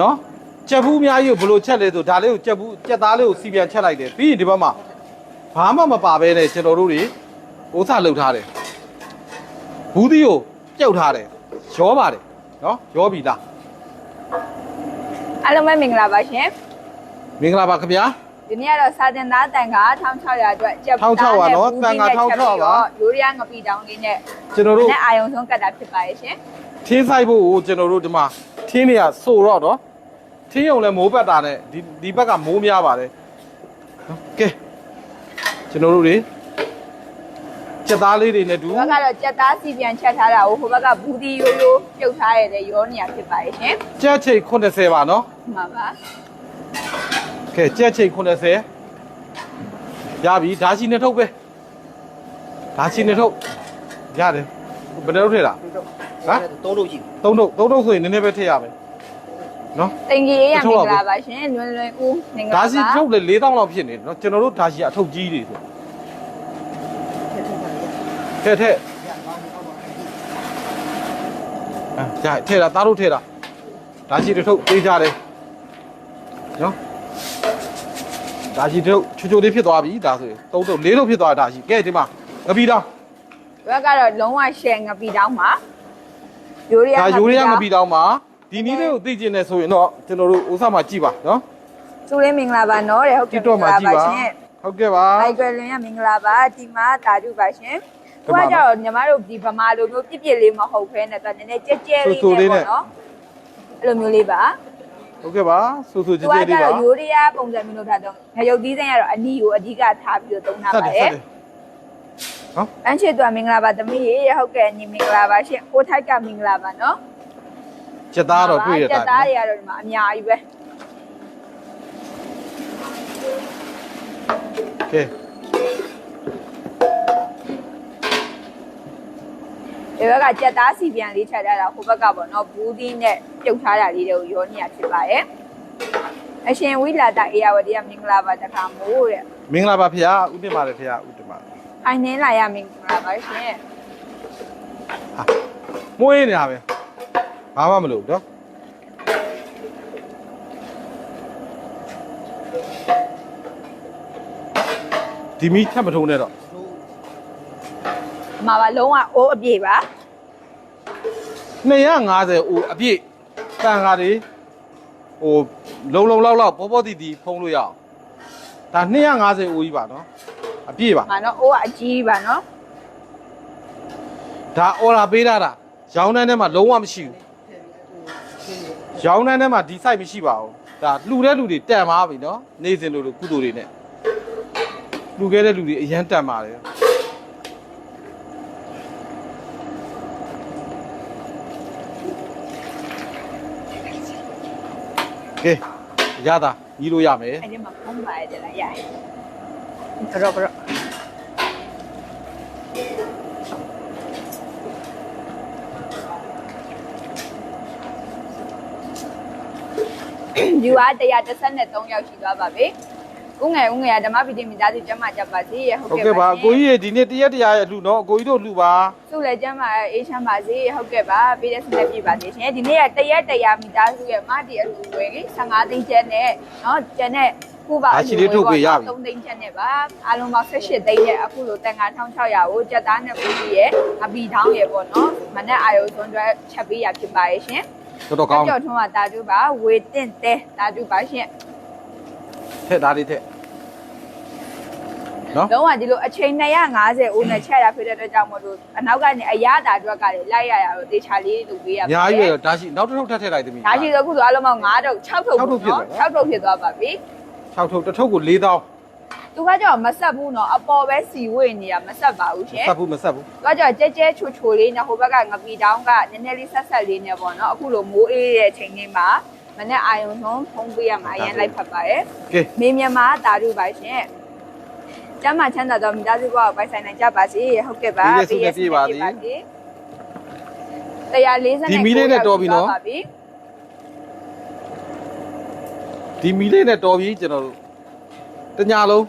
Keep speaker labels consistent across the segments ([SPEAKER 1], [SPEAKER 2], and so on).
[SPEAKER 1] နော်ကြက်ဘူးအများကြီးကိုဘယ်လိုချက်လဲဆိုဒါလေးကိုကြက်ဘူးကြက်သားလေးကိုစီပြန်ချက်လိုက်တယ်ပြီးရင်ဒီဘက်မှာဘာမှမပါဘဲနဲ့ကျွန်တော်တို့တွေဥစ္စာလုပ်ထားတယ်ဘူးသီးကိုပြုတ်ထားတယ်ရောပါတယ်နော်ရောပြီလား
[SPEAKER 2] အားလုံးပဲမင်္ဂလာပါရှင်
[SPEAKER 1] မင်္ဂလာပါခင်ဗျာ
[SPEAKER 2] ဒီနေ့ကတော့စာတင်သားတန်က1600အတွက်ကြက်
[SPEAKER 1] 1600ပါနော်တန်ခါ1600ပါ
[SPEAKER 2] ရိုးရငပိတောင်းလေးနဲ့
[SPEAKER 1] ကျွန်တော်တို့
[SPEAKER 2] နဲ့အာယုံဆုံးကတ်တာဖြစ်ပါရဲ့ရှင်
[SPEAKER 1] ထင်းဆိုင်ဖို့ကိုကျွန်တော်တို့ဒီမှာထင်းတွေကဆိုတော့နော်ထင်းရုံလည်းမိုးပတ်တာနဲ့ဒီဒီဘက်ကမိုးများပါတယ်နော်ကဲကျွန်တော်တို့တွေကြက်သားလေးတွေနဲ့တူ
[SPEAKER 2] ဒီဘက်ကတော့ကြက်သားစီပြန်ချက်ထားတာကိုဟိုဘက်ကဘူးဒီရိုးရိုးပြုတ်ထားရတဲ့ရောနေရဖြစ်ပါရဲ့ရှင်
[SPEAKER 1] ကြက်ချိတ်80ပါနော်
[SPEAKER 2] ဒီမှာပါ
[SPEAKER 1] ကဲကြက်ချိတ်80ရပြီဓာရှိနှစ်ထုပ်ပဲဓာရှိနှစ်ထုပ်ရတယ်ဘယ်နှထုပ်ထည့်တာ ဟမ်
[SPEAKER 3] သုံးလို့ရှိ
[SPEAKER 1] သုံးထုပ်သုံးထုပ်ဆိုရင်နည်းနည်းပဲထည့်ရမယ်နော်
[SPEAKER 2] တင်ကြီးရေးရ
[SPEAKER 1] တစ်ထု
[SPEAKER 2] မ
[SPEAKER 1] ပ်
[SPEAKER 2] င်္ဂ
[SPEAKER 1] ပါ
[SPEAKER 2] လာပါရှင်လွယ်လွယ်ဦးမင်္ဂလာ
[SPEAKER 1] ဓာ
[SPEAKER 2] ပါ
[SPEAKER 1] ရှိထုပ်လေ4000လောက်ဖြစ်နေတယ်နော်ကျွန်တော်တို့ဓာရှိအထုပ်ကြီးတွေဆိုထည့်ထည့်အဲကြထည့်တာသားတို့ထည့်တာဓာရှိတစ်ထုပ်သေးကြတယ်နော်ဓာရှိတစ်ထုပ်ချိုချိုလေးဖြစ်သွားပြီဒါဆိုရင်သုံးထုပ်လေးထုပ်ဖြစ်သွားတာဓာရှိကဲဒီမှာငပီတောင်း
[SPEAKER 2] ဒီဘက်ကတော့လုံးဝရှယ်ငပိတောင်းပါ ရိုးရ
[SPEAKER 1] ဒါယူရီးယားငပီတောင်းမှာဒီနည်းလေးကိုသိကျင်နေဆိုရင်တော့ကျွန်တော်တို့ဥစားမှာကြည့်ပါနော်
[SPEAKER 2] သူလေးမင်္ဂလာပါနော်တဲ့ဟုတ်
[SPEAKER 1] ကြ
[SPEAKER 2] ကဲ့
[SPEAKER 1] ည့်တော့မှာကြည့်ပါ
[SPEAKER 2] ရှင်
[SPEAKER 1] ဟုတ်ကဲ့ပါ
[SPEAKER 2] အိုက်ကွယ်လွင်ရမင်္ဂလာပါဒီမှာတာဓုပါရှင်
[SPEAKER 1] ဒီ
[SPEAKER 2] သူ
[SPEAKER 1] မှာ
[SPEAKER 2] ကကြောင့်ညီမတို့ဒီဗမာလိုမျိုးပြစ်ပြစ်လေးမဟုတ်ဖဲနဲ့သူကနည်းနည်းကြဲကြဲလေး
[SPEAKER 1] ဆူဆူလေး
[SPEAKER 2] နဲ့
[SPEAKER 1] နဲ့
[SPEAKER 2] ပေါ့နော်အဲ့လိုမျိုးလေးပါ
[SPEAKER 1] ဟုတ်ကဲ့ပါဆူဆူ
[SPEAKER 2] သူ
[SPEAKER 1] ကြည့်
[SPEAKER 2] က
[SPEAKER 1] ကြည့်
[SPEAKER 2] ကြော
[SPEAKER 1] လေးပါ
[SPEAKER 2] င့်ယူရီးယားပုံစံမျိုးလုပ်ထားတော့ငရုတ်သီးစိမ်းကတော့အနီကိုအဓိကထားပြီးတော့သုံးထား
[SPEAKER 1] ဆက်
[SPEAKER 2] ပါ
[SPEAKER 1] တယ်
[SPEAKER 2] တ
[SPEAKER 1] ဆက်
[SPEAKER 2] ယ်
[SPEAKER 1] တယ် နော်
[SPEAKER 2] အန်ချစ်သူကမင်္ဂလာပါသမီးရေဟုတ်ကဲ့ညီမင်္ဂလာပါရှင်ကိုထိုက်ကမင်္ဂလာပါနော်
[SPEAKER 1] စက်သားတော့တွေ့ရ
[SPEAKER 2] ကျ
[SPEAKER 1] တာ
[SPEAKER 2] က်သားတွေကတော့ဒီမှာအများကြီးပဲ
[SPEAKER 1] ကဲ
[SPEAKER 2] ဒီဘက်ကကျက်သားစီပြန်လေးချက်ထားတာဟိုဘက်ကပေါ့နော်ဘူးသီးနဲ့ပြုတ်ထားတာလေးတွေကိုရောနေရဖြစ်ပါရဲ့အရှင်ဝိလာတာအေယာဝတီကမင်္ဂလာပါတခါမို့တဲ့
[SPEAKER 1] မင်္ဂလာပါဖေ။ဥတင်ပါတယ်ဖေ။ဥတင်ပါ
[SPEAKER 2] အိုင်နေလာရမင်္ဂလာပါရှင်။
[SPEAKER 1] ဟာမွေးနေတာပဲ။ဘာမှမလုပ်နော်။ဒီမီထပ်မထုံးနဲ့တော့
[SPEAKER 2] မှာပါလုံးဝအိုးအပြည့်ပါ
[SPEAKER 1] 250အိုအပြည့်တန်ခါတွေဟိုလုံလုံလောက်လောက်ပေါ်ပေါ်တီတီဖုံးလို့ရအောင်။ဒါ250အိုကြီးပါနော်။ အပြည့်ပါ
[SPEAKER 2] မှာနော်အိုးကအကြီးပါနော်
[SPEAKER 1] ဒါအော်ရာပေးတာတာရောင်းတန်းထဲမှာလုံးဝမရှိဘူးရောင်းတန်းထဲမှာဒီ site မရှိပါဘူးဒါလှူတဲ့လူတွေတန်ပါပြီနော်နေစဉ်လိုလိုကုသိုလ်တွေနဲ့လှူခဲ့တဲ့လူတွေအရန်တန်ပါတယ်ကဲရတာညီလို့ရမယ်
[SPEAKER 2] အဲ့ဒီမှာဖုံးပါရတယ်လားရရင် ဘရော့ဘရော့ယူအား133ရောက်ရှိသွားပါပြီ။ဦးငယ်ဦးငယ်ကဓမ္မပီတိမိသားစုကျမ်းမာကြပါစေ။ဟုတ်ကဲ့
[SPEAKER 1] ပါ။အကိုကြီးရေဒီနေ့တရက်တရာရဲ့လှူနော်အကိုကြီးတို့လှူပါ။
[SPEAKER 2] သူ့လည်းကျမ်းမာအေးချမ်းပါစေ။ဟုတ်ကဲ့ပါ။ပေးတဲ့ဆက်လက်ပြပါသေးရှင်။ဒီနေ့ကတရက်တရာမိသားစုရဲ့မတီအလှူဝယ်ကြီး15သိန်းကျန်နဲ့နော်ကျန်တဲ့ ခုပါ3သိန်းကျပ်နဲ့ပါအားလုံးပေါင်း18သိန်းနဲ့အခုလိုတန်ခါ1600ကိုကြက်သားနဲ့ပူကြီးရဲ့အပီထောင်းရဲ့ပေါ့နော်မနဲ့အာယုံသွန်းတွဲချက်ပေးရဖြစ်ပါရဲ့ရှင်
[SPEAKER 1] တော်တော်ကောင်း
[SPEAKER 2] ကြောက်ထွန်းကတာတူပါဝေတင့်တဲတာတူပါရှင်
[SPEAKER 1] ထက်သားလေးထက်နော်
[SPEAKER 2] လုံးဝဒီလိုအချိန်250ဦးနဲ့ချက်ရဖြစ်တဲ့အတွက်ကြောင့်မလို့အနောက်ကနေအရသာအတွက်ကလည်းလိုက်ရရတော့တေချာလေးလုပ်ပေးရပါ
[SPEAKER 1] အများကြီးပဲဒါရှိနောက်တစ်ထုပ်ထပ်ထည့်လိုက်သမီး
[SPEAKER 2] ဒါရှိတော့အခုဆိုအလုံးပေါင်း9ထုတ်6ထုတ်
[SPEAKER 1] 6ထုတ်ဖြစ်သွားတယ်
[SPEAKER 2] 6ထုတ်ဖြစ်သွားပါပြီ
[SPEAKER 1] 6ထုပ်တစ်ထုပ်ကို4000
[SPEAKER 2] သူကကြောင့်မဆက်ဘူးနော်အပေါ်ပဲစီဝေ့နေတာမဆက်ပါဘူးရှင်
[SPEAKER 1] ဆက်ဘူးမဆက်ဘူး
[SPEAKER 2] သူကကြောင့်ကြဲကြဲချိုချိုလေးနဲ့ဟိုဘက်ကငပီတောင်းကနည်းနည်းလေးဆက်ဆက်လေးနဲ့ပေါ့နော်အခုလိုမိုးအေးတဲ့အချိန်လေးမှာမနဲ့အာယုံဆုံးဖုံးပေးရမှာအရင်လိုက်ဖတ်ပါရဲ့
[SPEAKER 1] ကဲ
[SPEAKER 2] မင်းမြန်မာတာရုပါရှင်ကျမ်းမာချမ်းသာတော့မိသားစုဘဝကိုပိုင်ဆိုင်နိုင်ကြပါစေဟုတ်ကဲ့ပါ140
[SPEAKER 1] ဒီမီလေးနဲ့တော်ပြီ ကျွန်တော်တို့တညာလုံး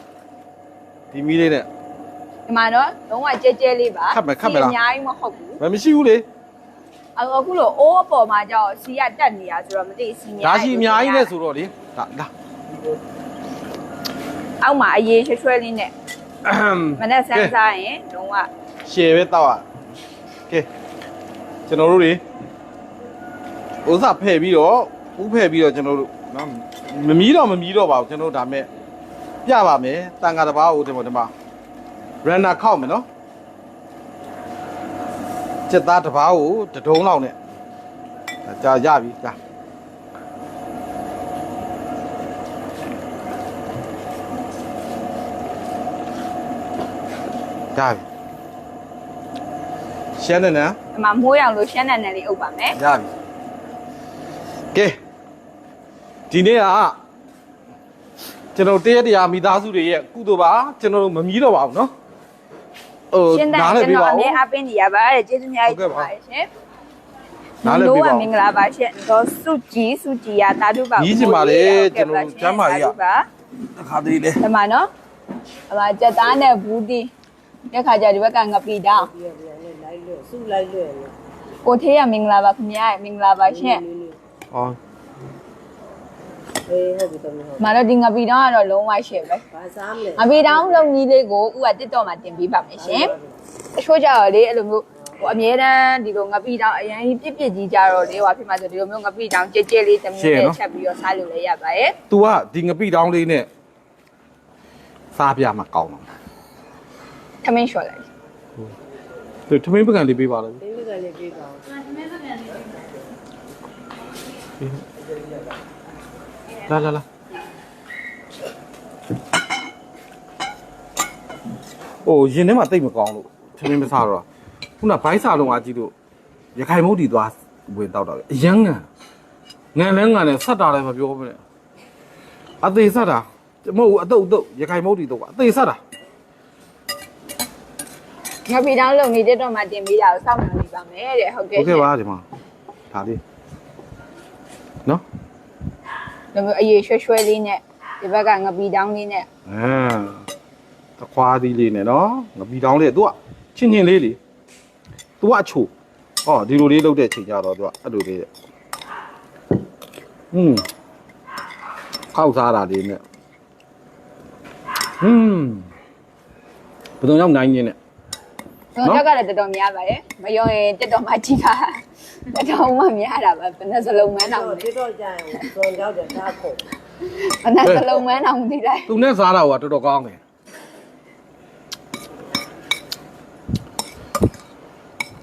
[SPEAKER 1] ဒီမီလေးနဲ့
[SPEAKER 2] ဒီမှာတော့လုံးဝကြဲကြဲလေးပါ
[SPEAKER 1] ခတ်မယ်ခတ်မယ်လား
[SPEAKER 2] အများကြီးမဟုတ်ဘူး
[SPEAKER 1] မမရှိဘူးလေ
[SPEAKER 2] အခုလိုအိုးအပေါ်မှာကြောက်စီကတက်နေတာဆိုတော့မသိစီများ
[SPEAKER 1] ဒါရှိအများကြီးနဲ့ဆိုတော့လေဒါဒါ
[SPEAKER 2] အောက်မှာအရေးရွှဲရွှဲလေးနဲ့မနဲ့ဆန်းစားရင်လုံးဝ
[SPEAKER 1] ရှယ်ပဲတောက်ရကဲကျွန်တော်တို့တွေဥစားဖဲ့ပြီးတော့ဥဖဲ့ပြီးတော့ကျွန်တော်တို့နော် မမီးတော့မမီးတော့ပါဘူးကျွန်တော်တို့ဒါမဲ့ပြပါမယ်တန်ခါတစ်ပါးကိုဒီမှာဒီမှာ runner ခောက်မယ်နော်စက်သားတစ်ပါးကိုတဒုံးလောက်နဲ့ဒါကြာရပြီဒါဒါပြီရှမ်းနဲ့နော်
[SPEAKER 2] ဒီမှာမိုးရောင်လို့ရှမ်းနံနံလေးအုပ်ပါမယ်
[SPEAKER 1] ရပြီကဲ ဒီနေ့ကကျွန်တော်တရက်တရားမိသားစုတွေရဲ့ကုသိုလ်ပါကျွန်တော်တို့မမီးတော့ပါဘူးเนาะဟို
[SPEAKER 2] ရှင်းတယ်
[SPEAKER 1] နားလည်
[SPEAKER 2] ကျွန်
[SPEAKER 1] ပြ
[SPEAKER 2] တော်
[SPEAKER 1] ပါ
[SPEAKER 2] အ
[SPEAKER 1] ဦး
[SPEAKER 2] မြဲအပင်းနေရပါတဲ့ကျေးဇူးများ
[SPEAKER 1] ဟုတ်
[SPEAKER 2] ကြီး
[SPEAKER 1] ကဲ့ပါ
[SPEAKER 2] ပါရှင်
[SPEAKER 1] နားလည်ပြပါဦး
[SPEAKER 2] မင်္ဂလာပါရှင်ဒေါ်စုကြည်စုကြည်ရတာတို့ပါ
[SPEAKER 1] ညီးချင်ပါလေ
[SPEAKER 2] ဟုတ်ကဲ့
[SPEAKER 1] ကျွန်တော်တို့ကျမ်းမာကြီးက
[SPEAKER 2] တာတို့ပါ
[SPEAKER 1] တစ်ခါသေးလေ
[SPEAKER 2] ဒီမှာနော်ဒီမှာကြက်သားနဲ့ဘူးတီတဲ့ခါကျဒီဘက်ကငပိတောင်း
[SPEAKER 3] ပြပြနဲ့လိုက်လွတ်စုလိုက်လွတ်လို့
[SPEAKER 2] ကိုထေးရမင်္ဂလာပါခင်ဗျာမင်္ဂလာပါရှင်
[SPEAKER 1] ဟော
[SPEAKER 3] အေးဟုတ်ပြီတော့ဟုတ်
[SPEAKER 2] မတော့ဒီငပိတောင်းကတော့လုံးဝရှယ်ပဲ
[SPEAKER 3] ဘာစားမလဲ
[SPEAKER 2] ငပိတောင်းလုံးကြီးလေးကိုဥကတစ်တော့မှတင်ပေးပါမယ်ရှင်အချို့ကြတော့လေအဲ့လိုမျိုးဟိုအမြဲတမ်းဒီလိုငပိတောင်းအရင်ပြစ်ပြစ်ကြီးကြတော့လေဟိုဖြစ်မှာဆိုဒီလိုမျိုးငပိတောင်းကြဲကြဲလေးတစ်မျိုးနဲ့ချက်ပြီးတော့စားလို့လည်းရပါရဲ့
[SPEAKER 1] तू ကဒီငပိတောင်းလေးနဲ့စားပြမှာကောင်းတော့
[SPEAKER 2] ထမင်းလျှော်လိုက်
[SPEAKER 1] သူထမင်းပကံလေးပေးပါလို့
[SPEAKER 3] တင်းကလေးပြေးပါအောင်
[SPEAKER 1] လာလာလာဟိုရင်ထဲမှာတိတ်မကောင်းလို့ထမင်းမစားတော့ခုနဘိုက်စာလုံးကကြည့်လို့ရခိုင်မုတ်တီသွားဝင်တောက်တာပဲအရန်ငန်ငန်လဲငန်လဲဆက်တာလည်းမပြောဘူးနဲ့အသေးဆက်တာမဟုတ်ဘူးအတုတ်အတုတ်ရခိုင်မုတ်တီတော့ကအသေးဆက်တာ
[SPEAKER 2] ငါပြီးတော့လုံနေတဲ့တော့မှတင်ပေးတာကိုစောင့်နေပါမယ်တဲ့ဟုတ်ကဲ့
[SPEAKER 1] ဟုတ်ကဲ့ပါဒီမှာဒါလေးနော်
[SPEAKER 2] ဒီလိုအရေးရွှဲရွှဲလေးနဲ့ဒီဘက်ကငပိတောင်းလေးနဲ့
[SPEAKER 1] အဲတခွားသီးလေးနဲ့နော်ငပီတောင်းလေး तू ကချင်းချင်းလေးလေ तू ကအချိုဟောဒီလိုလေးလုပ်တဲ့ချိန်ကြတော့ तू ကအဲ့လိုလေးတဲ့อืมခောက်စားတာလေးနဲ့อืมဘယ်တော့ရောက်နိုင်နေနဲ့
[SPEAKER 2] ကျွန်တော်ကလည်းတော်တော်များပါတယ်မယုံရင်တက်တော်မှကြည့်ပါ တော်တော်မှများတာပါဘယ်နဲ့စလုံးမန်းအောင်
[SPEAKER 3] တော့ပြေတော့ကြရင်သွန်ရောက်တဲ့သားခုံ
[SPEAKER 2] ဘယ်နဲ့စလုံးမန်းအောင်ဒီလိုက်
[SPEAKER 1] သူနဲ့စားတာကတော်တော်ကောင်းတယ်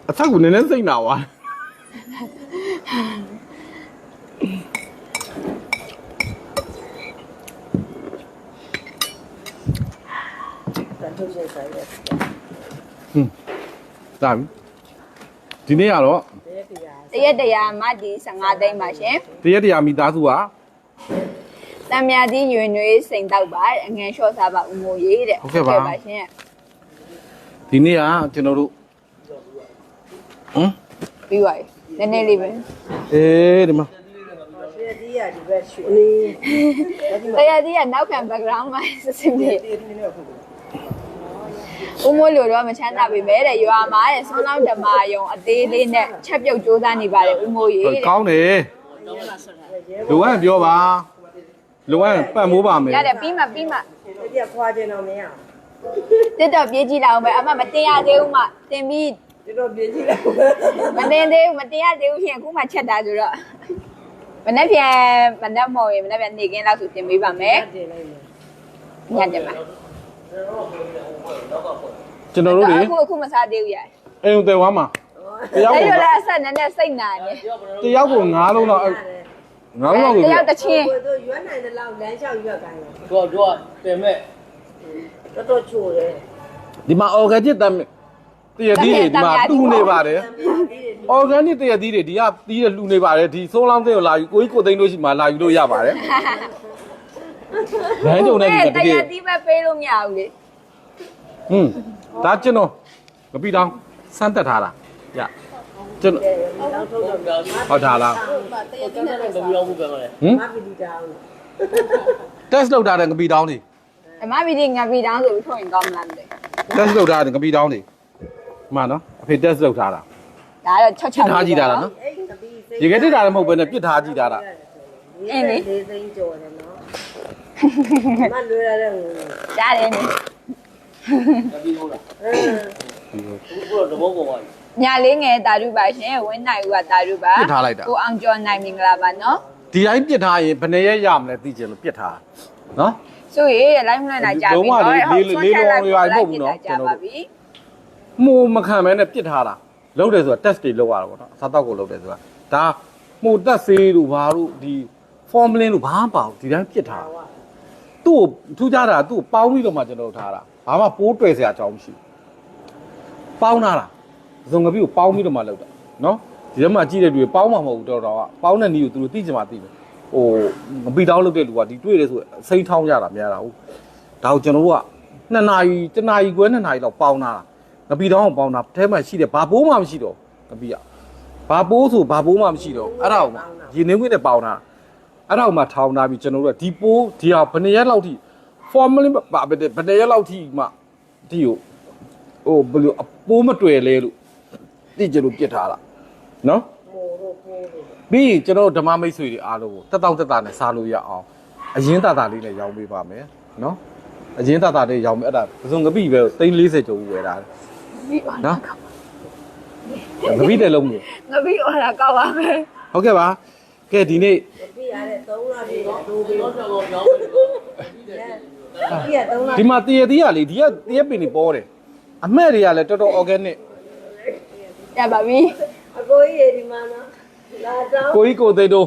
[SPEAKER 1] အထက်ကနည်းနည်းစိတ်နာသွား
[SPEAKER 3] တန်ထုတ်ရှင်ဆိုင်တဲ့
[SPEAKER 1] ဒါပြီဒီနေ့ကတော့
[SPEAKER 3] တဲပြာ
[SPEAKER 2] တရက်တရာမဒီ15သိန်းပါရှင်
[SPEAKER 1] တရက်တရာမိသားစုက
[SPEAKER 2] တံမြာကြီးညွေညွေစိန်တော့ပါအငန်လျှော့စားပါဦးမိုးရေးတဲ့ရှင်
[SPEAKER 1] ဒီနေ့ကကျွန်တော်တို့ဟမ်
[SPEAKER 2] ပြီးပါပြီနည်းနည်းလေးပဲ
[SPEAKER 1] အေးဒီမှာ
[SPEAKER 3] ပြည့်ဒီရဒီဘက်ရှူနေ
[SPEAKER 2] တရက်ကြီးကနောက်ခံ background မှာစစ်စစ်နေ
[SPEAKER 3] ဒီဒီနဲ့ခု
[SPEAKER 2] ဦးမိုးလိုတော့မချမ်းသာပေမဲ့တဲ့ရွာမှာတဲ့ဆွမ်းလောင်းဓမ္မယုံအသေးလေးနဲ့ချက်ပြုတ်စူးစမ်းနေပါတယ်ဦးမိုးရေးတဲ့
[SPEAKER 1] ကောင်းတယ်လူဝမ်းပြောပါလူဝမ်းပတ်မိုးပါမယ်
[SPEAKER 2] ရတယ်ပြီးမှပြီးမှ
[SPEAKER 3] ပြပြခွာကျင်တော့မရ
[SPEAKER 2] တက်တော့ပြေးကြည့်လောက်အောင်ပဲအမမတင်ရသေးဘူးမှတင်ပြီး
[SPEAKER 3] ဒီတော့ပြေးကြည့်လိုက်
[SPEAKER 2] မတင်သေးဘူးမတင်ရသေးဘူးရှင်အခုမှချက်တာဆိုတော့မနေ့ပြန်မနေ့မော်ရင်မနေ့ပြန်နေကင်းလောက်ဆိုတင်ပေးပါမယ်
[SPEAKER 3] တင်လိုက်မယ်
[SPEAKER 2] ညတယ်မှာ
[SPEAKER 1] ကျွန်တော်တို့တွေ
[SPEAKER 2] အခုအခုမစားသေးဘူးရ
[SPEAKER 1] အိမ်ုံတယ်ဝမ်းမှာတယောက်
[SPEAKER 2] အဲ့
[SPEAKER 1] ကို
[SPEAKER 2] လိုလည်းအဆက်နဲ့နဲ့စိတ်နာနေ
[SPEAKER 1] တယောက်ကို9လုံးတော့9လုံးတော့
[SPEAKER 2] တ
[SPEAKER 1] ကို
[SPEAKER 2] ယောက်တစ်ချင်း
[SPEAKER 3] ကိုတို့ရွက်နိုင်တဲ့လောက်လမ်းလျှောက်ရွက်ကိုင်း
[SPEAKER 4] တော့တော့တင်မဲ့
[SPEAKER 3] တော်တော်ချိုတယ်
[SPEAKER 1] ဒီမှာ organic တမ်းတရသီးတွေဒီမှာတူနေပါတယ် organic တရသီးတွေဒီကသီးတွေလှူနေပါတယ်ဒီဆုံးလောင်းတဲ့ကိုလာယူကိုကြီးကိုသိန်းလို့ရှိမှလာယူလို့ရပါတယ် လမ်းကြုံတဲ့ဒီတ
[SPEAKER 2] တ
[SPEAKER 1] က
[SPEAKER 2] ရ
[SPEAKER 1] ယ်
[SPEAKER 2] တီးပဲပေးလို့မရဘူးလေ
[SPEAKER 1] ဟွန်းဒါကျွန်တော်မပြီးတော့စမ်းတက်ထားတာညကျွန်တော်
[SPEAKER 3] နောက်ထုတ်တော့
[SPEAKER 1] ဟုတ်တာလား
[SPEAKER 4] ကျွန်တော်တော့မပြောဘူးပဲမလဲ
[SPEAKER 1] ဟင်
[SPEAKER 3] မပီတီတောင်း
[SPEAKER 1] test လုပ်ထားတဲ့ငပီတောင်းတွေ
[SPEAKER 2] အမဗီဒီငါဗီတောင်းဆိုပြီးထုတ်ရင်ကောင်းမလားမသိ
[SPEAKER 1] test လုပ်ထားတဲ့ငပီတောင်းတွေမှန်နော်အဖေ test လုပ်ထားတာ
[SPEAKER 2] ဒါကတော့6 6
[SPEAKER 1] ထားကြည့်တာလားနော်
[SPEAKER 3] အဲ့ဒီတပီးစိတ်
[SPEAKER 1] ရေခဲတစ်တာလည်းမဟုတ်ဘဲနဲ့ပြစ်ထားကြည့်တာလား
[SPEAKER 3] အင်းလေလေးသိန်းကျော်တယ်နော် မလွယ်ရတဲ့ဟို
[SPEAKER 2] ကြားတယ်နေ
[SPEAKER 4] မပြီးဘူးလား
[SPEAKER 3] အင်း
[SPEAKER 4] အခုတော့တဘောပေါ်ပါပြီ
[SPEAKER 2] ညာလေးငယ်တာရုပါရှင်ဝင်းနိုင်ဦးကတာရုပါ
[SPEAKER 1] ပြစ်ထားလိုက်တာ
[SPEAKER 2] ကိုအောင်ကျော်နိုင်မင်္ဂလာပါနော်
[SPEAKER 1] ဒီတိုင်းပြစ်ထားရင်ဘယ်နှစ်ရက်ရမလဲသိချင်လို့ပြစ်ထားနော်
[SPEAKER 2] ဆိုရေလိုက်မလွှင့်နိုင်ကြပြီ
[SPEAKER 1] လုံးဝလေးလေးလေးလုံးရွာမဟုတ်ဘူးနော်
[SPEAKER 2] ကြာပါပြီ
[SPEAKER 1] မှုမခံမဲနဲ့ပြစ်ထားတာလုံးတယ်ဆိုတာ test တွေလုပ်ရတာပေါ့နော်အစားတောက်ကိုလုပ်တယ်ဆိုတာဒါမှုတက်ဆေးတို့ဘာတို့ဒီ formulin တို့ဘာမှမပါဘူးဒီတိုင်းပြစ်ထားတာ သူ့ကိုထူးခြားတာသူ့ကိုပေါင်းပြီးတော့မှကျွန်တော်တို့ထားတာဘာမှပိုးတွေ့စရာအကြောင်းမရှိဘူးပေါင်းထားတာဇုံငပိကိုပေါင်းပြီးတော့မှလုပ်တာနော်ဒီထဲမှာကြည့်တဲ့လူတွေပေါင်းမှာမဟုတ်ဘူးတော်တော်ကပေါင်းတဲ့နည်းကိုသူတို့သိချင်မှသိတယ်ဟိုငပိတောင်းလုပ်တဲ့လူကဒီတွေ့တယ်ဆိုစိတ်ထောင်းရတာများတာဟုတ်ဒါကိုကျွန်တော်တို့ကနှစ်နာရီတစ်နာရီခွဲနှစ်နာရီလောက်ပေါင်းထားတာငပိတောင်းကိုပေါင်းတာအဲထဲမှာရှိတယ်ဘာပိုးမှမရှိတော့ငပိကဘာပိုးဆိုဘာပိုးမှမရှိတော့အဲ့ဒါကိုမှရေနှင်းခွင်းနဲ့ပေါင်းတာ အဲ့ဒါကိုမှထောင်းထားပြီးကျွန်တော်တို့ကဒီပိုးဒီဟာဘယ်နှစ်ရက်လောက်ထိ formally ပါဘယ်ဘယ်နှစ်ရက်လောက်ထိမှဒီကိုဟိုဘယ်လိုအပိုးမတွေ့လဲလို့သိကြလို့ပြစ်ထားတာနော်
[SPEAKER 3] မိုးတို့ပိုးတို့
[SPEAKER 1] ပြီးရင်ကျွန်တော်တို့ဓမ္မမိတ်ဆွေတွေအားလုံးကိုတက်တောင့်တက်တာနဲ့စားလို့ရအောင်အရင်တာတာလေးနဲ့ရောင်းပေးပါမယ်နော်အရင်တာတာလေးရောင်းမယ်အဲ့ဒါပစုံကပိပဲ340ကျော်ဝယ်တာနော်ကပိတယ်လုံးမျိုး
[SPEAKER 2] ငါပြီးဟောတာကောက်ပါမယ်
[SPEAKER 1] ဟုတ်ကဲ့ပါ ကဲဒီနေ့
[SPEAKER 3] တပီးရတဲ့3လပြည့်တော့ဒိုးပြီး
[SPEAKER 4] တော့
[SPEAKER 3] တော့
[SPEAKER 4] တော့ရောင်းမယ်လို့
[SPEAKER 3] တပီးရ3လ
[SPEAKER 1] ဒီမှာတရသေးရလေဒီကတရပင်နေပေါ်တယ်အမက်တွေကလည်းတော်တော် organic
[SPEAKER 2] ကြာပါပြီ
[SPEAKER 3] အကိုကြီးရေဒီမှာနော်လာတော့
[SPEAKER 1] ကိုကြီးကိုသိတို့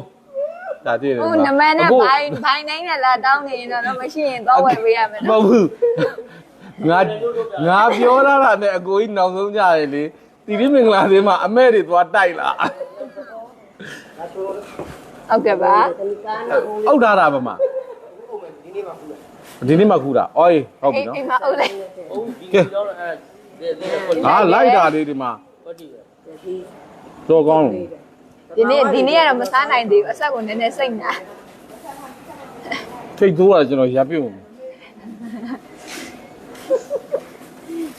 [SPEAKER 1] ဒါတည်းတယ်
[SPEAKER 2] ဟိုနမနဲ့ဘိုင်းဘိုင်းနိုင်နဲ့လာတောင်းနေရင်တော့မရှိရင်တော့ဝယ်ပေးရမယ်
[SPEAKER 1] မ
[SPEAKER 2] နော်
[SPEAKER 1] ဟုတ်ဘူးငါငါပြောလာတာနဲ့အကိုကြီးနောက်ဆုံးကြတယ်လေတီရီမင်္ဂလာသေးမှာအမဲတွေသွားတိုက်လာ
[SPEAKER 2] ဟုတ်ကဲ့ပါ
[SPEAKER 3] ဒီကားနော်
[SPEAKER 1] အောက်ထားတာပါမဒီနေ့မှခူးတာအော်ဟုတ်ပြီ
[SPEAKER 2] အိမ်
[SPEAKER 1] နော်
[SPEAKER 2] အိမ်မှာအုပ်လိုက်
[SPEAKER 4] ဟုတ်ဒီတော့အဲ့ဒီဒီကို
[SPEAKER 1] ငါလိုက်တာလေးဒီမှာ
[SPEAKER 4] ပတ်တည်ပဲ
[SPEAKER 3] ဒီ
[SPEAKER 1] တော့ကောင်း
[SPEAKER 2] ဒီနေ့ဒီနေ့ကတော့မစားနိုင်သေးဘူးအဆက်ကိုနည်းနည်းစိတ်နာ
[SPEAKER 1] ထိတ်သိုးတာကျွန်တော်ရပ်ပြုံ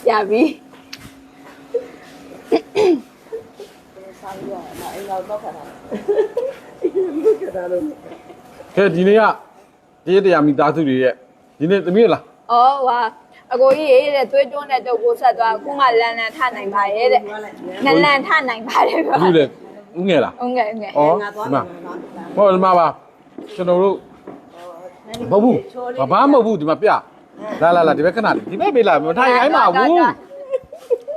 [SPEAKER 2] ရပြီ
[SPEAKER 3] အိမ်တော့တော့ခါတာကျတာလို့
[SPEAKER 1] ကဲဒီနေ့ကဒီရက်တရားမိသားစုတွေရဲ့ဒီနေ့သမီးလား
[SPEAKER 2] ဩဟာအကိုကြီးရေးတဲ့သွေးတွန်းတဲ့တော့ကိုဆက်သွားအခုမှလန်လန်ထနိုင်ပါရဲ့တဲ့နလန်ထနိုင်ပါတယ်ဗျာ
[SPEAKER 1] အခုလေဥငယ်လား
[SPEAKER 2] ဟုတ်ကဲ့ဟုတ်ကဲ့
[SPEAKER 1] ဩ
[SPEAKER 3] ငါသွား
[SPEAKER 1] ဒီ
[SPEAKER 3] မှာ
[SPEAKER 1] မှာဟောဒီမှာပါကျွန်တော်တို့မဟုတ်ဘူးဘာမှမဟုတ်ဘူးဒီမှာပြလာလာလာဒီဘက်ခဏလေးဒီဘက်ပေးလာမထိုင်အိုင်းပါဘူး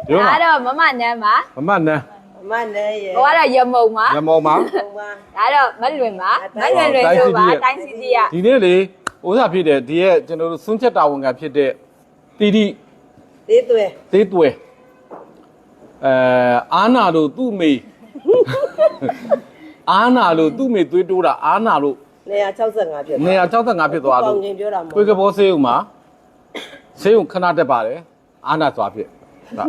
[SPEAKER 1] ဒီမှာ
[SPEAKER 2] ဒါတော့မမနန်းပါ
[SPEAKER 1] မမနန်း
[SPEAKER 3] မနဲ့ရေ
[SPEAKER 2] ဟိုကတော့ရမုံပါ
[SPEAKER 1] ရမောမှာ
[SPEAKER 3] ဟိုပါ
[SPEAKER 2] ဒါတော့မလွင်ပါမလွင်လွင်ဆိုပါတိုင်းစီစီက
[SPEAKER 1] ဒီနေ့လေဥစားဖြစ်တဲ့ဒီရဲ့ကျွန်တော်တို့စွန့်ချက်တာဝန်ခံဖြစ်တဲ့တီတီ
[SPEAKER 3] သေးသွဲ
[SPEAKER 1] သေးသွဲအဲအာနာတို့သူ့မေအာနာလို့သူ့မေသွေးတိုးတာအာနာလို့
[SPEAKER 3] 165ဖြစ်
[SPEAKER 1] နေရာ65ဖြစ်သွားလို့
[SPEAKER 3] ပေါင်ချင်းပြောတာမ
[SPEAKER 1] ကိုယ်ကဘောဆေးုံမှာဆေးုံခဏတက်ပါတယ်အာနာသွားဖြစ်ဒါ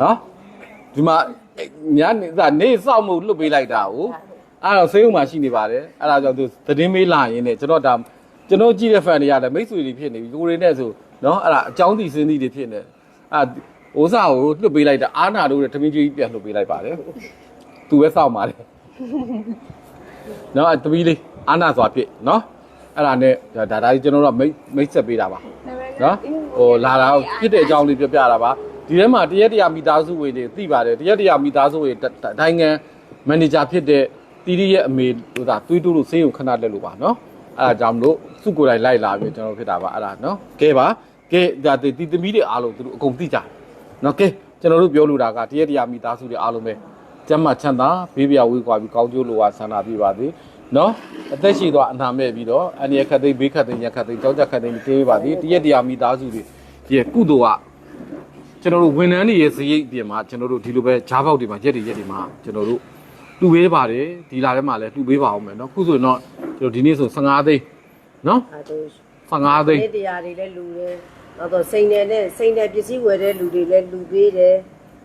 [SPEAKER 1] နော်ဒီမှာ ညနေဒါနေစောက်မှုလွတ်ပေးလိုက်တာကိုအဲ့တော့ဆေးုံမှာရှိနေပါတယ်အဲ့ဒါကြောင့်သူသတင်းမေးလာရင်းနဲ့ကျွန်တော်ဒါကျွန်တော်ကြည့်တဲ့ fan တွေရတယ်မိတ်ဆွေတွေဖြစ်နေပြီကိုယ်တွေနဲ့ဆိုနော်အဲ့ဒါအကြောင်းသိစင်းသီးတွေဖြစ်နေအဲ့ဥစားကိုလွတ်ပေးလိုက်တာအာနာတို့ရဲ့ထမင်းကျွေးပြန်လွတ်ပေးလိုက်ပါတယ်သူပဲစောက်ပါတယ်နော်တပီးလေးအာနာသွားဖြစ်နော်အဲ့ဒါနဲ့ဒါဒါကြီးကျွန်တော်တို့မိတ်မိတ်ဆက်ပေးတာပါနော်ဟိုလာတာဖြစ်တဲ့အကြောင်းလေးပြောပြတာပါ ဒီထဲမှာတရက်တရာမိသားစုဝင်တွေသိပါတယ်တရက်တရာမိသားစုဝင်တိုင်းငံမန်နေဂျာဖြစ်တဲ့တီတီရဲ့အမေဟိုဒါသွေးတူးလို့ဆေးရုံခဏလက်လို့ပါနော်အဲ့ဒါကြောင့်မလို့စုကိုယ်တိုင်လိုက်လာပြီးကျွန်တော်ဖြစ်တာပါအဲ့ဒါနော်ကဲပါကဲဒါတီသမီးတွေအားလုံးသူတို့အကုန်သိကြတယ်နော်ကဲကျွန်တော်တို့ပြောလိုတာကတရက်တရာမိသားစုတွေအားလုံးပဲကျမ်းမာချမ်းသာဘေးပြဝေးကွာပြီးကောင်းကျိုးလိုဝါဆန္ဒပြပါသည်နော်အသက်ရှိသွားအနာမဲ့ပြီးတော့အန္တရာယ်ခတ်သိမ်းဘေးခတ်သိမ်းရခတ်သိမ်းကြောက်ကြခတ်သိမ်းတေးပါသည်တရက်တရာမိသားစုတွေရဲ့ကုသိုလ်က ကျွန်တော်တို့ဝန်ထမ်းတွေရဲ့စရိတ်အပြင်မှာကျွန်တော်တို့ဒီလိုပဲဂျားပေါက်တွေမှာရက်တွေရက်တွေမှာကျွန်တော်တို့လှူပေးပါတယ်ဒီလာထဲမှာလည်းလှူပေးပါအောင်မယ်နော်ခုဆိုရင်တော့ကျွန်တော်ဒီနေ့ဆို15သိန်းနော်
[SPEAKER 3] အဲတို့
[SPEAKER 1] 15သိန်း
[SPEAKER 3] နေ့တရားတွေလည်းလူတယ်နောက်တော့စိန်တယ်နဲ့စိန်တယ်ပစ္စည်းဝယ်တဲ့လူတွေလည်းလူပေးတယ်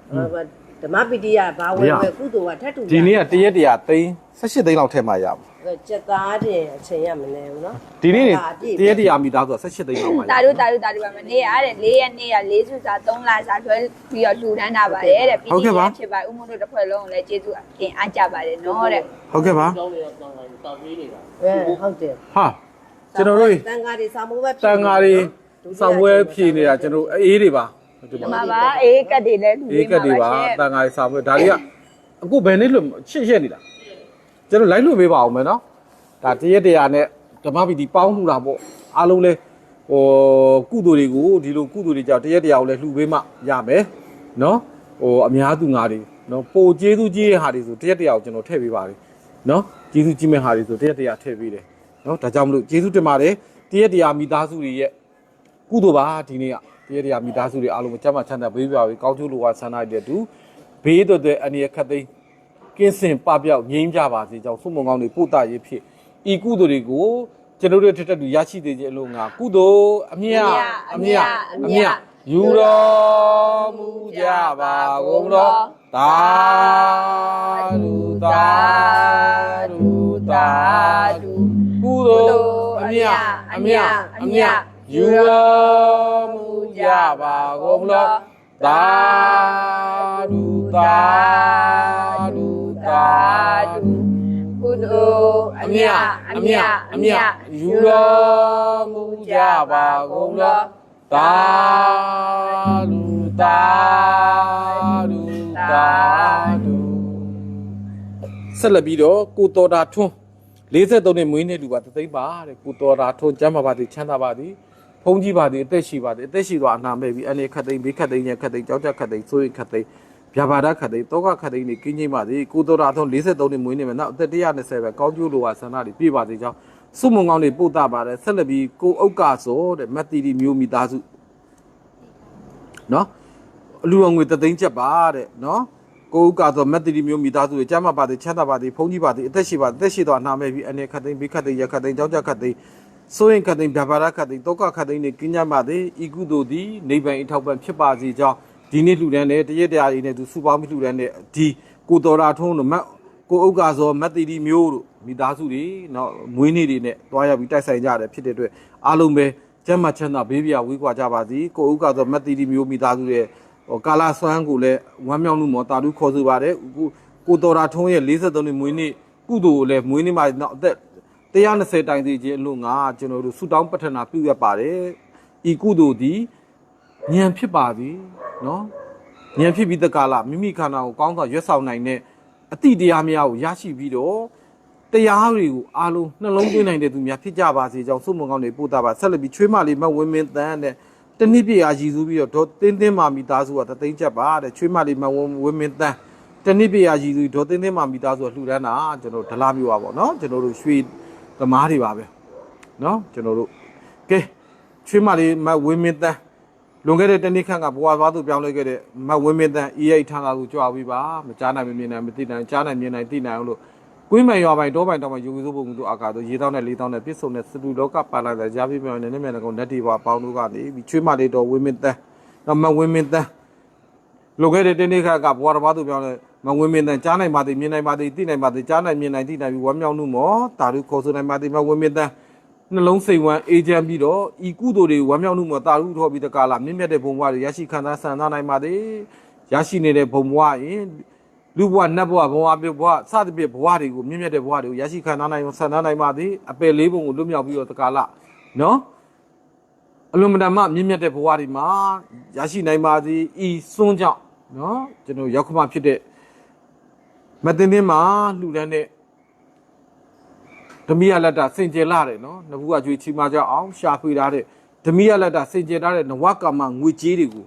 [SPEAKER 3] ဟောဓမ္မပီတိယဘာဝယ်ဝယ်ကုသိုလ်ကထပ်တူ
[SPEAKER 1] ဒီနေ့ကတရက်တရာသိန်း18သိန်းလောက်ထည့်မှရပါ
[SPEAKER 3] စက်သားတင်အချိန်ရမလဲဘူးနော်
[SPEAKER 1] ဒီနေ့
[SPEAKER 3] ဒါအပြည့်
[SPEAKER 1] တရက်တရာမိသားစု18သိန်းလောက်ပါ
[SPEAKER 2] တာတို့တာတို့တာတို့ပါမနေ့ရတဲ့၄ရက်နေ့က၄စုစာ3လစာလွှဲပြီးတော့လှူဒန်းတာပါတယ်တဲ့ပြီးဖြစ်ပါဥမှုတို့တစ်ဖွဲ့လုံးကိုလည်းကျေးဇူးအခင်အားကြပါတယ်နော်တဲ့
[SPEAKER 1] ဟုတ်ကဲ့ပါ
[SPEAKER 4] ကျောင်းတွေကတောင်းတိုင်းတောင်းပေးနေတာ
[SPEAKER 3] အဲဟုတ်တယ်
[SPEAKER 1] ဟာကျွန်တော်တို့
[SPEAKER 3] တန်ဃာတွေစာမိုးပဲ
[SPEAKER 1] တန်ဃာတွေစောက်ပွဲဖြည့်နေတာကျွန်တော်အေးတွေပါဒီ
[SPEAKER 2] ဒီ
[SPEAKER 1] မှာ
[SPEAKER 2] မှာပါအေးကတ်တွေလည်းလှူ
[SPEAKER 1] အေးကတ်တွေပါတန်ဃာတွေစောက်ပွဲဒါတွေကအခုဘယ်နေ့လွတ်ရှစ်ရက်နေတာ ကျွန်တော်လိုက်လွတ်ပေးပါအောင်မယ်နော်ဒါတရက်တရာနဲ့ဓမ္မပီတီပေါင်းလှူတာပေါ့အားလုံးလဲဟိုကုသိုလ်တွေကိုဒီလိုကုသိုလ်တွေကြောင့်တရက်တရာကိုလည်းလှူပေးမှရမယ်နော်ဟိုအများသူငါတွေနော်ပိုကျေးဇူးကြီးတဲ့ဟာတွေဆိုတရက်တရာကိုကျွန်တော်ထည့်ပေးပါမယ်နော်ကျေးဇူးကြီးမဲ့ဟာတွေဆိုတရက်တရာထည့်ပေးတယ်နော်ဒါကြောင့်မလို့ကျေးဇူးတင်ပါတယ်တရက်တရာမိသားစုတွေရဲ့ကုသိုလ်ပါဒီနေ့ကတရားတရားမိသားစုတွေအားလုံးကိုကျမ်းမာချမ်းသာပေးပြပါပြီကောင်းကျိုးလိုဝါဆန္ဒတဲ့တူဘေးတော်တဲ့အနည်းခတ်သိမ်း ကင်းစင်ပပျောက်ငြိမ်းကြပါစေကြောင်းဆုမွန်ကောင်းတွေပို့တရေးဖြစ်ဤကုသိုလ်တွေကိုကျွန်တော်တို့ထက်ထက်တူရရှိသေးခြင်းအလို့ငါကုသိုလ်အမြတ်အမြတ်အမြတ်ယူတော်မူကြပါကုန်တော်သာဓုသာဓုသာဓုကုသိုလ်အမြတ်အမြတ်အမြတ်ယူတော်မူကြပါကုန်တော်သာဓုသာ ဓုသာဓု
[SPEAKER 2] ကုသိုလ်အမြတ်အမြတ်အမြတ်
[SPEAKER 1] ယူတော်မူကြပါကုန်တော်သာလူသာလူသာလူဆက်လက်ပြီးတော့ကိုတော်တာထွန်း53နှစ်မွေးနေ့လူပါသသိမ့်ပါတဲ့ကိုတော်တာထွန်းကျမ်းမာပါသည်ချမ်းသာပါသည်ဖုန်ကြီးပါသည်အသက်ရှိပါသည်အသက်ရှိသွားအနာမဲ့ပြီးအနေခတ်သိမ်းဘေးခတ်သိမ်းညက်ခတ်သိမ်းကြောက်ကြခတ်သိမ်းဆိုရင်ခတ်သိမ်း ဗျာပါဒခတ်သိမ်းတောကခတ်သိမ်းနေကင်းချင်းပါသည်ကိုတော်တာထွန်း53နှစ်မွေးနေ့မှာနောက်အသက်120ပဲကောင်းကျိုးလိုပါဆန္ဒတွေပြည့်ပါစေကြောင်းစုမုံကောင်းတွေပို့တာပါတယ်ဆက်လက်ပြီးကိုဥက္ကဆိုတဲ့မတ်တီတီမျိုးမိသားစုနော်အလူအောင်ငွေတသိန်းချက်ပါတဲ့နော်ကိုဥကတော့မက်တရီမျိုးမိသားစုတွေကျမ်းမာပါတယ်ချမ်းသာပါတယ်ဖုန်ကြီးပါတယ်အသက်ရှိပါအသက်ရှိတော့အနာမဲ့ပြီးအနေခတ်သိမ်းဘေးခတ်သိမ်းရခတ်သိမ်းကြောက်ကြခတ်သိမ်းစိုးရင်ခတ်သိမ်းဗျာပါရခတ်သိမ်းတောကခတ်သိမ်းနေကင်းကြပါသည်ဤကုသိုလ်သည်နိဗ္ဗာန်အထောက်ပံ့ဖြစ်ပါစေကြောင်း ဒီနေ့လှူဒန်းတဲ့တရက်တရားလေးနဲ့သူစုပေါင်းပြီးလှူဒန်းတဲ့ဒီကိုတော်ရာထုံးတို့မတ်ကိုဥကဆိုမက်တရီမျိုးတို့မိသားစုတွေနော်မွေးနေ့တွေနဲ့တွားရောက်ပြီးတိုက်ဆိုင်ကြတယ်ဖြစ်တဲ့အတွက်အားလုံးပဲကျမ်းမာချမ်းသာဘေးပြဝေးကွာကြပါစေကိုဥကဆိုမက်တရီမျိုးမိသားစုတွေဟိုကာလာဆွမ်းကိုလည်းဝမ်းမြောက်မှုမော်တာတူခေါ်ဆိုပါတယ်ကိုကိုတော်ရာထုံးရဲ့53နှစ်မွေးနေ့ကုသိုလ်ကိုလည်းမွေးနေ့မှာနောက်အသက်120တိုင်စီခြင်းအလို့ငါကျွန်တော်တို့ဆုတောင်းပတ္ထနာပြုရပါတယ်ဤကုသိုလ်သည် ဉာဏ်ဖြစ်ပါသည်နော်ဉာဏ်ဖြစ်ပြီးတက္ကလာမိမိခန္ဓာကိုကောင်းစွာရွတ်ဆောင်နိုင်တဲ့အတိတရားများကိုရရှိပြီးတော့တရားတွေကိုအားလုံးနှလုံးသွင်းနိုင်တဲ့သူများဖြစ်ကြပါစေကြောင်းဆုမွန်ကောင်းတွေပို့တာပါဆက်လက်ပြီးချွေးမလေးမဝင်းမင်းတန်းတဲ့တနည်းပြရာရည်စူးပြီးတော့ဒေါ်တင်းတင်းမာမိသားစုကတသိန်းချက်ပါတဲ့ချွေးမလေးမဝင်းဝင်းမင်းတန်းတနည်းပြရာရည်စူးဒေါ်တင်းတင်းမာမိသားစုကလှူဒန်းတာကျွန်တော်ဒလာမျိုးပါပေါ့နော်ကျွန်တော်တို့ရွှေသမားတွေပါပဲနော်ကျွန်တော်တို့ကဲချွေးမလေးမဝင်းမင်းတန်း လွန်ခဲ့တဲ့တနေ့ခန့်ကဘဝသွားသူပြောင်းလဲခဲ့တဲ့မဝင်းမင်းတန်း EA ထံကကိုကြွားပြီးပါမကြားနိုင်မမြင်နိုင်မသိနိုင်ကြားနိုင်မြင်နိုင်သိနိုင်အောင်လို့ကွင်းမိုင်ရွာပိုင်တောပိုင်တောင်ပိုင်ယူစုပုံသူအာကာတို့ရေတောင်းနဲ့လေးတောင်းနဲ့ပြစ်စုံနဲ့စတူလောကပါလာတဲ့ကြားပြီးမြောင်းနဲ့နဲ့မြန်ကောင်နတ်တီဘွားပေါင်းတို့ကနေပြီးချွေးမလေးတော်ဝင်းမင်းတန်းတော့မဝင်းမင်းတန်းလွန်ခဲ့တဲ့တနေ့ခန့်ကဘဝတစ်ပါးသူပြောင်းလဲမဝင်းမင်းတန်းကြားနိုင်ပါသည်မြင်နိုင်ပါသည်သိနိုင်ပါသည်ကြားနိုင်မြင်နိုင်သိနိုင်ပြီးဝမ်းမြောက်မှုမောတာတို့ခေါ်ဆိုနိုင်ပါသည်မဝင်းမင်းတန်း နှလုံးစိတ်ဝမ်းအေးချမ်းပြီးတော့ဤကုသိုလ်တွေဝမ်းမြောက်မှုမှာတာရုထောပြီးတကလာမြင့်မြတ်တဲ့ဘုံဘဝတွေရရှိခံစားဆန္ဒနိုင်ပါသည်ရရှိနေတဲ့ဘုံဘဝရင်လူဘဝနတ်ဘဝဘဝပြဘဝစသဖြင့်ဘဝတွေကိုမြင့်မြတ်တဲ့ဘဝတွေကိုရရှိခံစားနိုင်ဆန္ဒနိုင်ပါသည်အပယ်လေးဘုံကိုလွတ်မြောက်ပြီးတော့တကလာနော်အလုံးမတန်မှမြင့်မြတ်တဲ့ဘဝတွေမှာရရှိနိုင်ပါသည်ဤစွန်းကြောင့်နော်ကျွန်တော်ရောက်ခမဖြစ်တဲ့မတင်တင်မှာလှူဒန်းတဲ့ ဓမီယလက်တာစင်ကြယ်လာတယ်နော်နဘူးကကျွေးချီမကြအောင်ရှာဖွေထားတဲ့ဓမီယလက်တာစင်ကြယ်ထားတဲ့နဝကမငွေကြေးတွေကို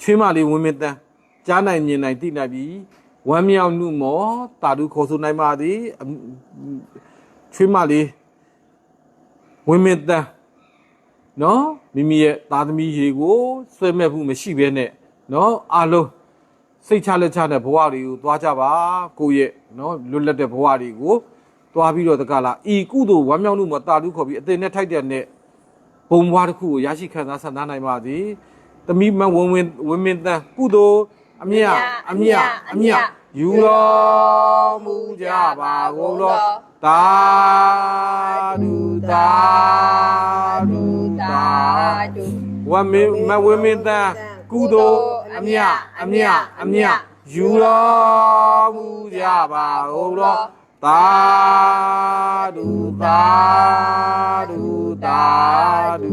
[SPEAKER 1] ချွေးမလေးဝင်းမင်းတန်းကြားနိုင်မြင်နိုင်သိနိုင်ပြီးဝမ်းမြောက်မှုမောတာဓုခေါ်ဆိုနိုင်ပါသည်အမ်ချွေးမလေးဝင်းမင်းတန်းနော်မိမိရဲ့သားသမီးတွေကိုဆွဲမဲ့မှုမရှိဘဲနဲ့နော်အားလုံးစိတ်ချလက်ချတဲ့ဘဝတွေကိုသွားကြပါကိုယ့်ရဲ့နော်လွတ်လပ်တဲ့ဘဝတွေကို သွားပြီးတော့တကလားဤကုသိုလ်ဝမ်းမြောက်မှုမှာတာလူခေါ်ပြီးအသေးနဲ့ထိုက်တဲ့နဲ့ဘုံဘွားတစ်ခုကိုရရှိခံစားဆန္ဒနိုင်ပါသည်တမိမဝင်ဝင်ဝင်မင်းတန်ကုသိုလ်အမြတ်အမြတ်အမြတ်ယူတော်မူကြပါကုန်တော်သာဓုသာဓုသာ
[SPEAKER 2] ဓု
[SPEAKER 1] ဝမင်းမဝင်းမင်းတန်ကုသိုလ်အမြအမြအမြယူတော်မူကြပါဦးတော် သာဓုသာဓုသာဓု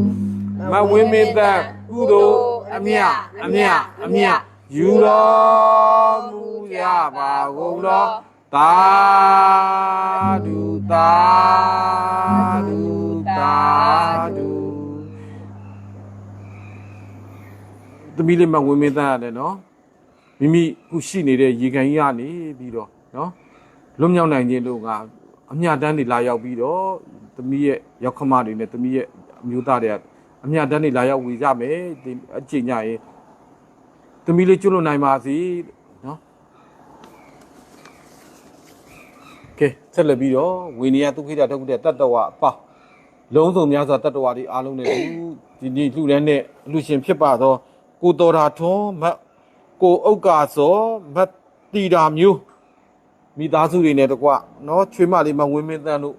[SPEAKER 1] မဝင်းမင်းတန်ကုသိုလ်အမြအမြအမြယူတော်မူကြပါဦးတော်သာဓုသာဓုသာဓုသမီးလေးမှဝင်မင်းသားရတယ်နော်မိမိခုရှိနေတဲ့ရေကန်ကြီးကနေပြီးတော့နော် လွတ်မြောက်နိုင်ခြင်းလို့ကအမြတ်တမ်းတွေလာရောက်ပြီးတော့သမီးရဲ့ရောက်ခမတွေနဲ့သမီးရဲ့အမျိုးသားတွေကအမြတ်တမ်းတွေလာရောက်ဝေကြမယ်ဒီအချိန်ညရင်သမီးလေးကျွတ်လွတ်နိုင်ပါစေနော်ကဲဆက်လက်ပြီးတော့ဝေနေရဒုက္ခိတဒုက္ခိတတတ္တဝအပါလုံးစုံများစွာတတ္တဝတွေအားလုံးနဲ့ဒီနေ့လှူဒန်းတဲ့အလှူရှင်ဖြစ်ပါတော့ကိုတော်တာထွန်းမတ်ကိုဥက္ကာစောမတ်တီတာမျိုး မိသားစုတွေနဲ့တကွနော်ချွေးမလေးမဝင်းမင်းတန်းတို့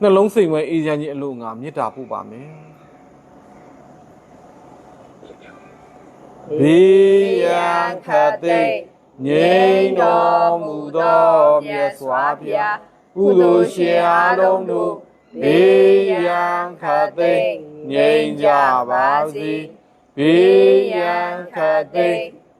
[SPEAKER 1] နှလုံးစိမ်ဝဲအေးချမ်းခြင်းအလို့ငါမေတ္တာပို့ပါမယ်ဘေးရန်ခတ်သိမ်းငြိမ်းတော်မူသောမြတ်စွာဘုရားကုသိုလ်ရှင်အားလုံးတို့ဘေးရန်ခတ်သိမ်းငြိမ်းကြပါစေဘေးရန်ခတ်သိမ်း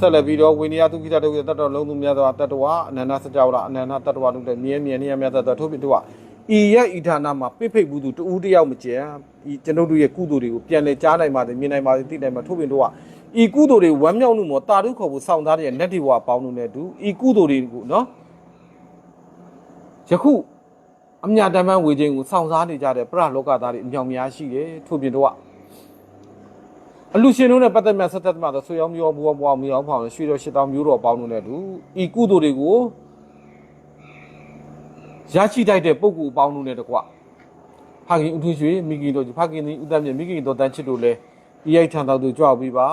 [SPEAKER 1] ဆက်လက်ပြီးတော့ဝိနည်းသုခိတတုကိတတ္တလုံးသူများသောတတ္တဝအနန္တစကြဝဠာအနန္တတတ္တဝတို့တဲ့မြဲမြဲနေရမြတ်သောထို့ဖြစ်တော့ဤရဲ့ဤဌာနမှာပိဖိတ်ဘူးသူတူးတယောက်မကျန်ဤကျွန်ုပ်တို့ရဲ့ကုသိုလ်တွေကိုပြန်လဲကြားနိုင်ပါတယ်မြင်နိုင်ပါတယ်သိနိုင်ပါထို့ပြင်တော့ဤကုသိုလ်တွေဝမ်းမြောက်မှုမောတာရုခေါ်ဖို့စောင့်သားတဲ့နတ်ဒီဝါပေါင်းလို့နဲ့တူဤကုသိုလ်တွေကိုနော်ယခုအမြတ်တမ်းပန်းဝေခြင်းကိုစောင့်စားနေကြတဲ့ပရလောကသားတွေအမြောင်များရှိတယ်ထို့ပြင်တော့ အလူရှင်တို့နဲ့ပတ်သက်မဲ့ဆက်သက်မှာတော့ဆွေအောင်မျိုးဘွားဘွားမျိုးအောင်ဖောင်းရွှေတော်ရှစ်တောင်မျိုးတော်ပေါင်းလို့နဲ့တူဤကုသိုလ်တွေကိုရရှိတတ်တဲ့ပုဂ္ဂိုလ်ပေါင်းလို့နဲ့တကွဖခင်ဥထုရွှေမိခင်တို့ဖခင်ဒီဥဒ္ဒမြမိခင်တို့တန်းချစ်တို့လဲဤရိုက်ထံတော်သူကြွပြီးပါ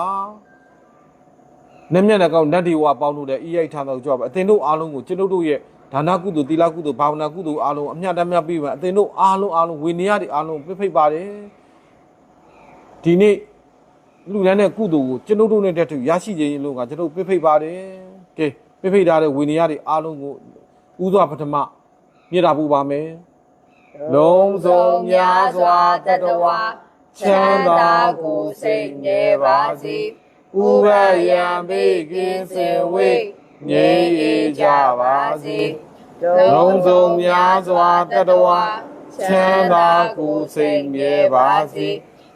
[SPEAKER 1] နမျက်နှာကောင်းနတ်ဒီဝါပေါင်းလို့လဲဤရိုက်ထံတော်ကြွပါအသင်တို့အားလုံးကိုကျွန်ုပ်တို့ရဲ့ဒါနကုသိုလ်သီလကုသိုလ်ဘာဝနာကုသိုလ်အားလုံးအမြတ်တမ်းမြတ်ပြီးပါအသင်တို့အားလုံးအားလုံးဝေနေရတဲ့အားလုံးပြဖိတ်ပါတယ်ဒီနေ့ လူလန်းတဲ့ကုသိုလ်ကိုကျွန်ုပ်တို့နဲ့တက်တူရရှိခြင်းလို့ကကျွန်တော်ပြဖိတ်ပါတယ်ကဲပြဖိတ်ထားတဲ့ဝိနည်းတွေအားလုံးကိုဥစွာပထမမြေတာပူပါမယ်လုံးစုံများစွာတတဝချမ်းသာကိုစိတ်နေပါစေဥပယံဘေကင်းစင်ဝိတ်ငြိမ်းရကြပါစေလုံးစုံများစွာတတဝချမ်းသာကိုစိတ်မြဲပါစေ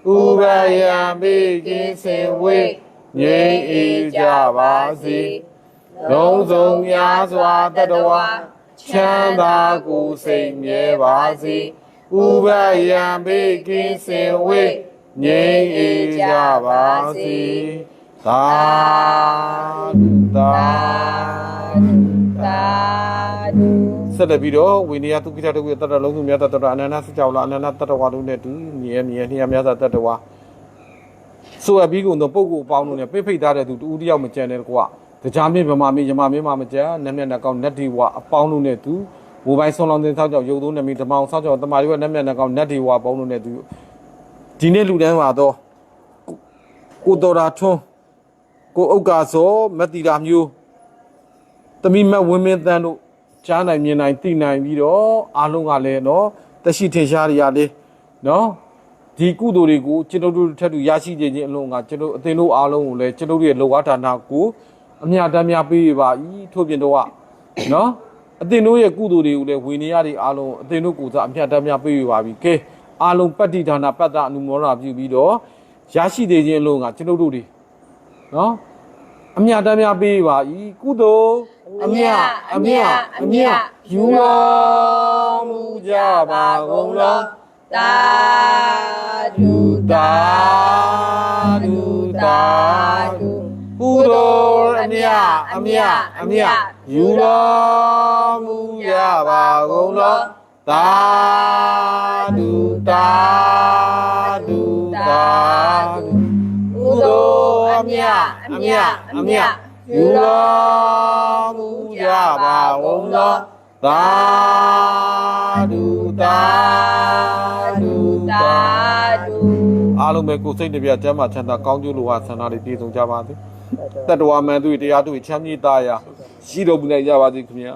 [SPEAKER 1] ဥပယံဘေကင်းစင်ဝိတ်ငြိမ်းအေးကြပါစေလုံးစုံများစွာတတဝချမ်းသာကိုစိတ်မြဲပါစေဥပယံဘေကင်းစင်ဝိတ်ငြိမ်းအေးကြပါစေသာဓုသာ
[SPEAKER 2] သာ
[SPEAKER 1] ဆက်လက်ပြီးတော့ဝိနည်းသုခိတတုကိတတ္တလုံးစုမြတ်တတ္တဝအနန္တစကြောလာအနန္တတတ္တဝတို့နဲ့တူမြဲမြဲနှိယမြတ်စွာတတ္တဝဆိုအပြီးကုန်သောပုဂ္ဂိုလ်အပေါင်းတို့နဲ့ပိတ်ဖိတ်ထားတဲ့သူတူတယောက်မကြံတဲ့ကွာတရားမင်းဗမာမင်းယမမင်းမမကြံနတ်မြတ်နှကောင်နတ်ဒီဝအပေါင်းတို့နဲ့တူမိုဘိုင်းဆုံးလောင်းတင်ဆောက်ကြောက်ရုပ်သုံးနမီဓမ္မအောင်ဆောက်ကြောက်တမာရီဝနတ်မြတ်နှကောင်နတ်ဒီဝအပေါင်းတို့နဲ့တူဒီနေ့လူတန်းပါတော့ကိုတော်တာထွန်းကိုဥက္ကာစောမတ်တီတာမျိုးသမီးမက်ဝင်းမင်းတန်းတို့ ကြားနိုင်မြင်နိုင်သိနိုင်ပြီးတော့အားလုံးကလည်းနော်တရှိထင်ရှားရရလေးနော်ဒီကုသိုလ်တွေကိုကျွန်တော်တို့ထက်တူရရှိခြင်းချင်းအလုံးကကျွန်တော်အသင်တို့အားလုံးကိုလည်းကျွန်တော်တို့ရဲ့လောကဌာနကိုအမြတ်တမ်းများပေးပါ၏ထို့ပြင်တော့နော်အသင်တို့ရဲ့ကုသိုလ်တွေကိုလည်းဝင်နေရတဲ့အားလုံးအသင်တို့ကိုယ်စားအမြတ်တမ်းများပေးပါပြီကဲအားလုံးပတ္တိဌာနပတ္တအနုမောဒနာပြုပြီးတော့ရရှိသေးခြင်းအလုံးကကျွန်တော်တို့တွေနော် အမြတ်တမ်းများပေးပါဤကုသိုလ်အမြတ်အမြတ်အမြတ်ယူတော်မူကြပါကုန်လော
[SPEAKER 2] တာဒု
[SPEAKER 1] တာဒုတာဒုကုသိုလ်အမြတ်အမြတ်အမြတ်ယူတော်မူကြပါကုန်လောတာဒုတာဒုတာဒုကုသိုလ်အ မြတ်အမြတ်အမြတ်ယူတော်မူကြပါဝံသောသာဓုသာဓုသာ
[SPEAKER 2] ဓု
[SPEAKER 1] အားလုံးပဲကိုယ်စိတ်တစ်ပြတ်ကျမ်းမာချမ်းသာကောင်းကျိုးလိုဝဆန္ဒတွေပြည့်စုံကြပါစေတတ္တဝါမှန်သူတရားသူချမ်းမြေ့သားရာရှိတော်မူနိုင်ကြပါစေခင်ဗျာ